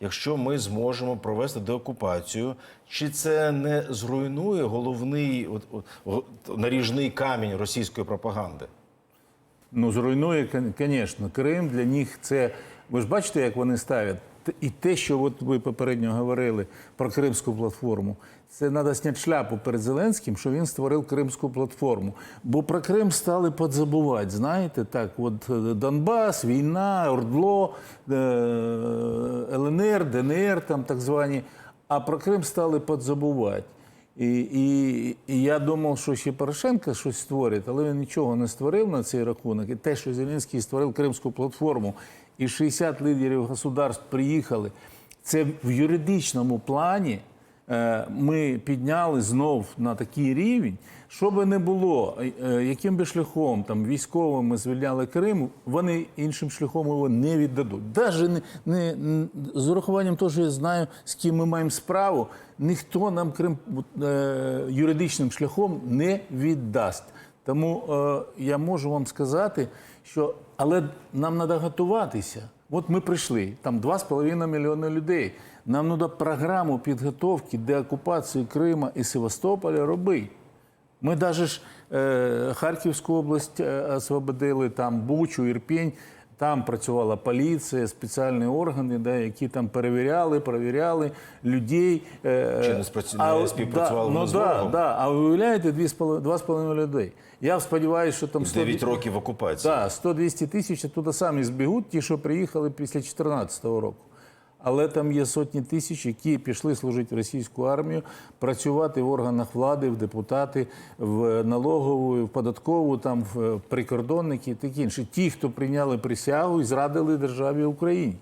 якщо ми зможемо провести деокупацію, чи це не зруйнує головний от, от, наріжний камінь російської пропаганди? Ну, зруйнує, звісно. Крим для них це. Ви ж бачите, як вони ставлять? І те, що от ви попередньо говорили про Кримську платформу, це треба зняти шляпу перед Зеленським, що він створив Кримську платформу. Бо про Крим стали подзабувати. Знаєте, так, от е, Донбас, війна, Ордло, ЛНР, ДНР, там так звані. А про Крим стали подзабувати. І, і, і я думав, що ще Порошенко щось створить, але він нічого не створив на цей рахунок. І те, що Зеленський створив Кримську платформу, і 60 лідерів государств приїхали, це в юридичному плані ми підняли знов на такий рівень, що би не було, е, яким би шляхом там військовим ми звільняли Крим, вони іншим шляхом його не віддадуть. Даже не, не, з урахуванням того, що я знаю, з ким ми маємо справу, ніхто нам Крим е, юридичним шляхом не віддасть. Тому е, я можу вам сказати, що але нам треба готуватися. От ми прийшли, там 2,5 мільйони людей. Нам треба програму підготовки деокупації Крима і Севастополя робити. Ми навіть е, Харківську область е, освободили, там Бучу, Ірпінь, там працювала поліція, спеціальні органи, да, які там перевіряли, перевіряли людей. е, Чи не спраці- а, співпрацювали да, ну, з да, да. А ви уявляєте, 2,5 людей. Я сподіваюся, що там 100 9 років окупації. Да, 100-200 тисяч туди самі збігуть, ті, що приїхали після 2014 року. Але там є сотні тисяч, які пішли служити в російську армію, працювати в органах влади, в депутати, в налогову, в податкову, там в прикордонники такі інші. Ті, хто прийняли присягу і зрадили державі Україні.